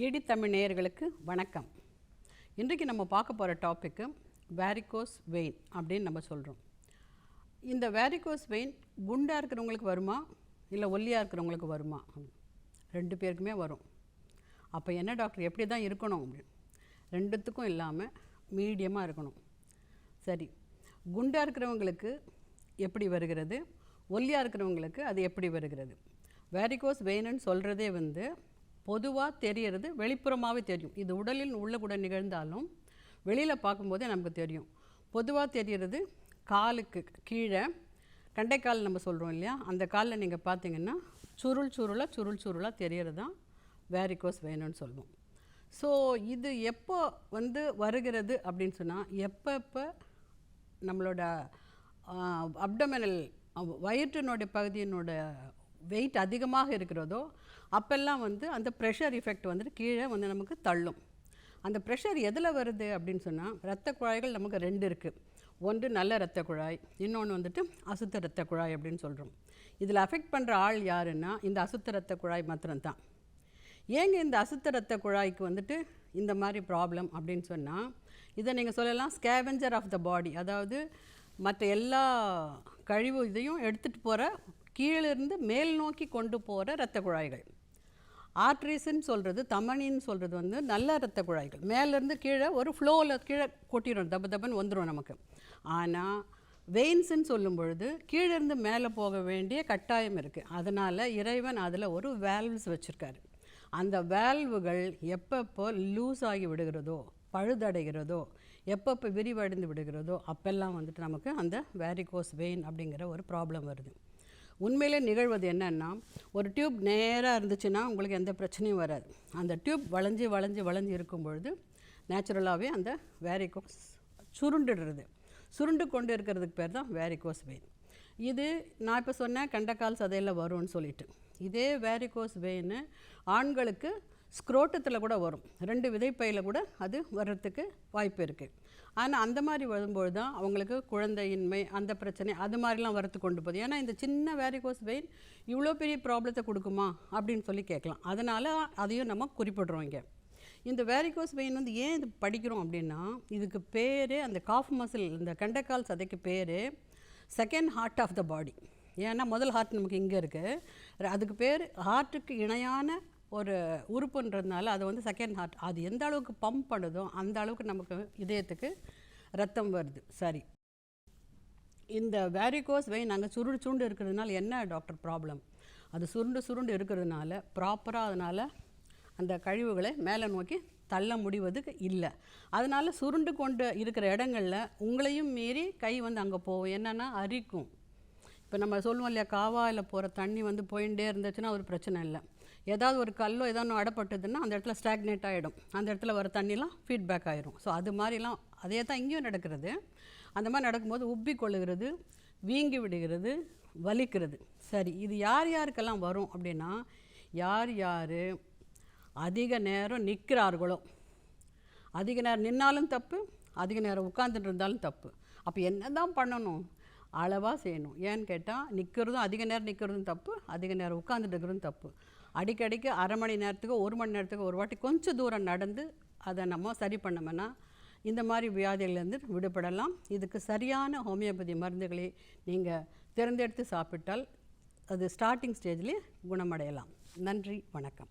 DD Tamil நேயர்களுக்கு வணக்கம். இன்றைக்கு நம்ம பார்க்க போகிற டாப்பிக்கு வேரிகோஸ் வெயின் அப்படின்னு நம்ம சொல்கிறோம் இந்த வேரிகோஸ் வெயின் குண்டாக இருக்கிறவங்களுக்கு வருமா? இல்லை ஒல்லியாக இருக்கிறவங்களுக்கு வருமா? ரெண்டு பேருக்குமே வரும். அப்போ என்ன டாக்டர் எப்படி தான் இருக்கணும் அப்படின்னு? ரெண்டுத்துக்கும் இல்லாமல் மீடியமாக இருக்கணும். சரி குண்டாக இருக்கிறவங்களுக்கு எப்படி வருகிறது? ஒல்லியாக இருக்கிறவங்களுக்கு அது எப்படி வருகிறது? வேரிகோஸ் வெயின்னு சொல்கிறதே வந்து பொதுவாக தெரியறது வெளிப்புறமாகவே தெரியும். இது உடலில் உள்ள கூட நிகழ்ந்தாலும் வெளியில் பார்க்கும்போதே நமக்கு தெரியும். பொதுவாக தெரியறது காலுக்கு கீழே கண்டைக்கால் நம்ம சொல்கிறோம் இல்லையா? அந்த காலில் நீங்கள் பார்த்தீங்கன்னா சுருள் சுருளாக சுருள் சுருளாக தெரியறது தான் வேரிகோஸ் வேணும்னு சொல்லுவோம் ஸோ இது எப்போ வந்து வருகிறது அப்படின்னு சொன்னால் எப்போ எப்போ நம்மளோட அப்டமினல் வயிற்றினுடைய பகுதியினோட வெயிட் அதிகமாக இருக்கிறதோ அப்போல்லாம் வந்து அந்த ப்ரெஷர் எஃபெக்ட் வந்துட்டு கீழே வந்து நமக்கு தள்ளும். அந்த ப்ரெஷர் எதில் வருது அப்படின்னு சொன்னால் ரத்த குழாய்கள் நமக்கு ரெண்டு இருக்குது ஒன்று நல்ல இரத்த குழாய் இன்னொன்று வந்துட்டு அசுத்த இரத்த குழாய் அப்படின்னு சொல்கிறோம் இதில் அஃபெக்ட் பண்ணுற ஆள் யாருன்னா இந்த அசுத்த இரத்த குழாய் மாத்திரம்தான். ஏங்க இந்த அசுத்த இரத்த குழாய்க்கு வந்துட்டு இந்த மாதிரி ப்ராப்ளம் அப்படின்னு சொன்னால் இதை நீங்கள் சொல்லலாம் ஸ்கேவெஞ்சர் ஆஃப் த பாடி அதாவது மற்ற எல்லா கழிவு இதையும் எடுத்துகிட்டு போகிற கீழிருந்து மேல் நோக்கி கொண்டு போகிற இரத்த குழாய்கள். ஆர்ட்ரிஸ்ன்னு சொல்கிறது தமணின்னு சொல்கிறது வந்து நல்ல இரத்த குழாய்கள். மேலேருந்து கீழே ஒரு ஃப்ளோவில் கீழே கொட்டிடும் தப்பு தப்புன்னு வந்துடும் நமக்கு. ஆனால் வெயின்ஸுன்னு சொல்லும் பொழுது கீழேருந்து மேலே போக வேண்டிய கட்டாயம் இருக்குது அதனால் இறைவன் அதில் ஒரு வேல்வ்ஸ் வச்சுருக்காரு. அந்த வேல்வுகள் எப்பப்போ லூஸ் ஆகி விடுகிறதோ பழுதடைகிறதோ எப்பப்போ விரிவடைந்து விடுகிறதோ அப்பெல்லாம் வந்துட்டு நமக்கு அந்த வேரிகோஸ் வெயின் அப்படிங்கிற ஒரு ப்ராப்ளம் வருது. உண்மையிலே நிகழ்வது என்னென்னா ஒரு டியூப் நேராக இருந்துச்சுன்னா உங்களுக்கு எந்த பிரச்சனையும் வராது. அந்த டியூப் வளைஞ்சி வளைஞ்சி வளைஞ்சி இருக்கும் பொழுது நேச்சுரலாகவே அந்த வேரிகோஸ் சுருண்டுடுறது. சுருண்டு கொண்டு இருக்கிறதுக்கு பேர் தான் வேரிகோஸ் வெயின் இது நான் இப்போ சொன்னேன் கண்டக்கால் சதையில் வரும்னு சொல்லிட்டு. இதே வேரிகோஸ் வெயின் ஆண்களுக்கு ஸ்க்ரோட்டத்தில் கூட வரும். ரெண்டு விதைப்பையில் கூட அது வர்றதுக்கு வாய்ப்பு இருக்குது ஆனால் அந்த மாதிரி வரும்போது தான் அவங்களுக்கு குழந்தையின்மை அந்த பிரச்சனை அது மாதிரிலாம் வரத்து கொண்டு போகுது. ஏன்னா இந்த சின்ன வேரிகோஸ் வெயின் இவ்வளோ பெரிய ப்ராப்ளத்தை கொடுக்குமா? அப்படின்னு சொல்லி கேட்கலாம். அதனால் அதையும் நம்ம குறிப்பிடுறோம் இங்கே. இந்த வேரிகோஸ் வெயின் வந்து ஏன் இது படிக்கிறோம் அப்படின்னா இதுக்கு பேர் அந்த காஃப் மசில் இந்த கண்டக்கால் சதைக்கு பேர் second heart of the body ஏன்னா முதல் ஹார்ட் நமக்கு இங்கே இருக்குது அதுக்கு பேர் ஹார்ட்டுக்கு இணையான ஒரு உறுப்புன்றதுனால அது வந்து செகண்ட் ஹார்ட் அது எந்த அளவுக்கு பம்ப் பண்ணுதோ அந்த அளவுக்கு நமக்கு இதயத்துக்கு ரத்தம் வருது. சரி. இந்த வேரிகோஸ் வெயின் நாங்கள் சுருண்டு சுருண்டு இருக்கிறதுனால என்ன டாக்டர் ப்ராப்ளம் அது சுருண்டு சுருண்டு இருக்கிறதுனால ப்ராப்பராக அதனால் அந்த கழிவுகளை மேலே நோக்கி தள்ள முடிவதுக்கு இல்லை. அதனால் சுருண்டு கொண்டு இருக்கிற இடங்களில் உங்களையும் மீறி கை வந்து அங்கே போகும் என்னென்னா அரிக்கும். இப்போ நம்ம சொல்லுவோம் இல்லையா காவாயில் போகிற தண்ணி வந்து போயிட்டே இருந்துச்சுன்னா ஒரு பிரச்சனை இல்லை. ஏதாவது ஒரு கல்லோ ஏதாவது அடப்பட்டதுன்னா அந்த இடத்துல ஸ்டாக்னேட் ஆகிடும் அந்த இடத்துல வர தண்ணிலாம் ஃபீட்பேக் ஆகிரும் ஸோ அது மாதிரிலாம் அதே தான் இங்கேயும் நடக்கிறது. அந்த மாதிரி நடக்கும்போது உப்பி கொள்ளுகிறது வீங்கி விடுகிறது வலிக்கிறது. சரி இது யார் யாருக்கெல்லாம் வரும் அப்படின்னா யார் யார் அதிக நேரம் நிற்கிறார்களோ அதிக நேரம் நின்னாலும் தப்பு அதிக நேரம் உட்காந்துட்டு இருந்தாலும் தப்பு. அப்போ என்ன தான் பண்ணணும்? அளவாக செய்யணும். ஏன்னு கேட்டால் நிற்கிறதும் அதிக நேரம் நிற்கிறதும் தப்பு அதிக நேரம் உட்காந்துட்டு இருக்கிறதும் தப்பு. அடிக்கடிக்கு அரை மணி நேரத்துக்கு ஒரு மணி நேரத்துக்கு ஒரு வாட்டி கொஞ்சம் தூரம் நடந்து அதை நம்ம சரி பண்ணோம்னா இந்த மாதிரி வியாதிகள்லேருந்து விடுபடலாம். இதுக்கு சரியான ஹோமியோபதி மருந்துகளை நீங்கள் தேர்ந்தெடுத்து சாப்பிட்டால் அது ஸ்டார்டிங் ஸ்டேஜ்லேயே குணமடையலாம். நன்றி வணக்கம்.